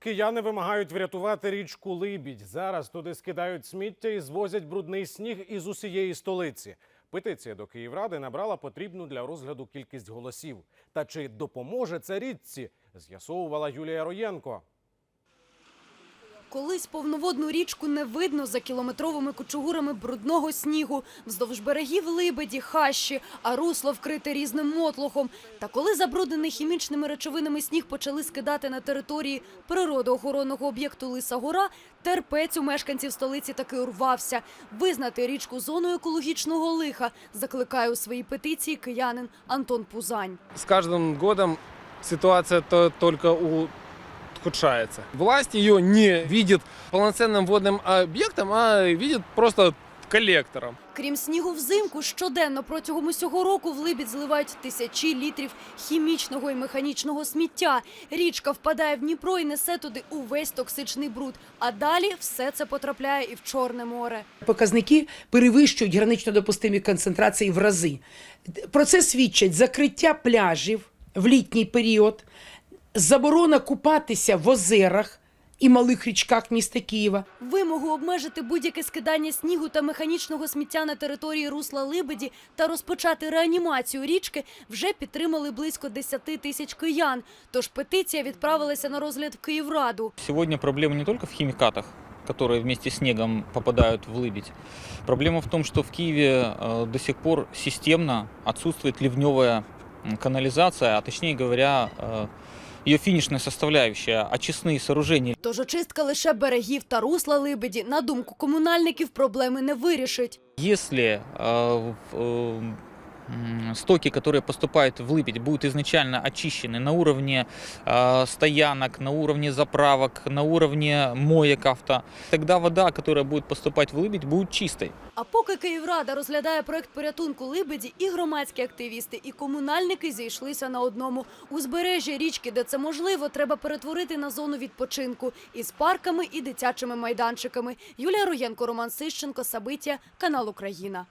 Кияни вимагають врятувати річку Либідь. Зараз туди скидають сміття і звозять брудний сніг із усієї столиці. Петиція до Київради набрала потрібну для розгляду кількість голосів. Та чи допоможе це річці? З'ясовувала Юлія Роєнко. Колись повноводну річку не видно за кілометровими кучугурами брудного снігу, вздовж берегів либеді, хащі, а русло вкрите різним мотлохом. Та коли забруднений хімічними речовинами сніг почали скидати на території природоохоронного об'єкту Лиса Гора, терпець у мешканців столиці таки урвався. Визнати річку зоною екологічного лиха закликає у своїй петиції киянин Антон Пузань. С каждым годом ситуация то только ухудшается. Власть ее не видит полноценным водным объектом, а видит просто коллектором. Крім снігу взимку, щоденно протягом усього року в Либідь зливають тисячі літрів хімічного і механічного сміття. Річка впадає в Дніпро і несе туди увесь токсичний бруд. А далі все це потрапляє і в Чорне море. Показники перевищують гранично допустимі концентрації в рази. Про це свідчать закриття пляжів в літній період, заборона купатися в озерах і малих річках міста Києва. Вимогу обмежити будь-яке скидання снігу та механічного сміття на території русла Либеді та розпочати реанімацію річки вже підтримали близько 10 тисяч киян. Тож петиція відправилася на розгляд в Київраду. Сегодня проблема не только в химикатах, которые вместе с снегом попадают в Лыбедь. Проблема в том, что в Киеве э, до сих пор системно отсутствует ливневая м, канализация, а точнее говоря, э, ее финишная составляющая, очистные сооружения Тож очистка лише берегів та русла Либеді, на думку комунальників, проблеми не вирішить. Если э, в- э, м, стоки, которые поступают в Лыбедь, будут изначально очищены на уровне э, стоянок, на уровне заправок, на уровне моек авто, тогда вода, которая будет поступать в Лыбедь, будет чистой. А поки Київрада розглядає проект порятунку Либеді, і громадські активісти, і комунальники зійшлися на одному. Узбережжя річки, де це можливо, треба перетворити на зону відпочинку із парками і дитячими майданчиками. Юлія Роєнко, Роман Сищенко, Сабиття, канал Україна.